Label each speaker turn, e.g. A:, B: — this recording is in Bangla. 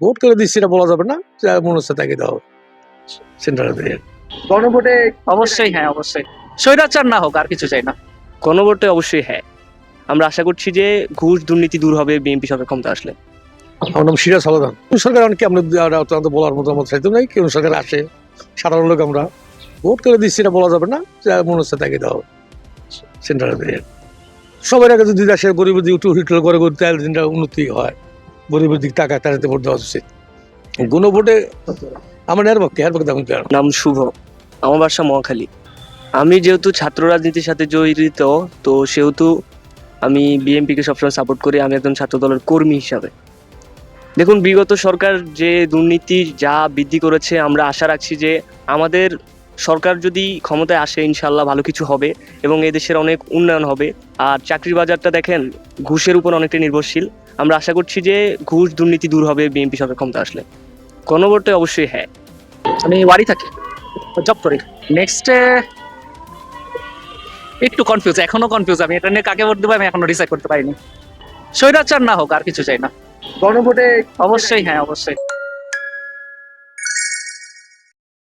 A: ভোট করে দিচ্ছি এটা বলা যাবে না। যা মনে হচ্ছে তাকে দাও সেন্টারে দিয়ে
B: গণভোটে
C: অবশ্যই হ্যাঁ অবশ্যই। স্বৈরাচার না হোক আর কিছু চাই না।
D: গণভোটে অবশ্যই হ্যাঁ। আমরা আশা করছি যে ঘুষ দুর্নীতি দূর হবে বিএনপি সরকার ক্ষমতা আসলে।
A: আমার নাম সিরাজ সালাদান। সরকার অনেকে আমরা অত্যন্ত বলার মতো আমার চাইতে নাই কেউ সরকার আসে সাধারণ লোক আমরা। ভোট করে দিচ্ছি এটা বলা যাবে না যা মনে হচ্ছে তাকে দাও সেন্টারে দিয়ে সবার আগে যদি দেশে গরিবের দিকে একটু হিটল করে করে তাহলে দিনটা উন্নতি হয়। গরিবের দিক টাকা তাড়াতে ভোট দেওয়া উচিত গণভোটে আমার এর এর পক্ষে দেখুন
D: নাম শুভ। আমার বাসা মহাখালী। আমি যেহেতু ছাত্র রাজনীতির সাথে জড়িত, তো সেহেতু আমি বিএনপিকে সবসময় সাপোর্ট করি। আমি একজন ছাত্র দলের কর্মী হিসাবে। দেখুন, বিগত সরকার যে দুর্নীতি যা বৃদ্ধি করেছে, আমরা আশা রাখছি যে আমাদের সরকার যদি ক্ষমতায় আসে ইনশাল্লাহ ভালো কিছু হবে এবং এই দেশের অনেক উন্নয়ন হবে। আর চাকরির বাজারটা দেখেন, ঘুষের উপর অনেকটা নির্ভরশীল। আমরা আশা করছি যে ঘুষ দুর্নীতি দূর হবে বিএনপি সরকার ক্ষমতা আসলে। গণভোটে অবশ্যই হ্যাঁ।
C: আমি বাড়ি থাকি জব করি। নেক্সটে একটু কনফিউজ এখনও কনফিউজ আমি এটা নিয়ে কাকে ভোট দেবো আমি এখনও ডিসাইড করতে পারিনি। স্বৈরাচার না হোক আর কিছু চাই না।
B: গণভোটে
C: অবশ্যই হ্যাঁ অবশ্যই।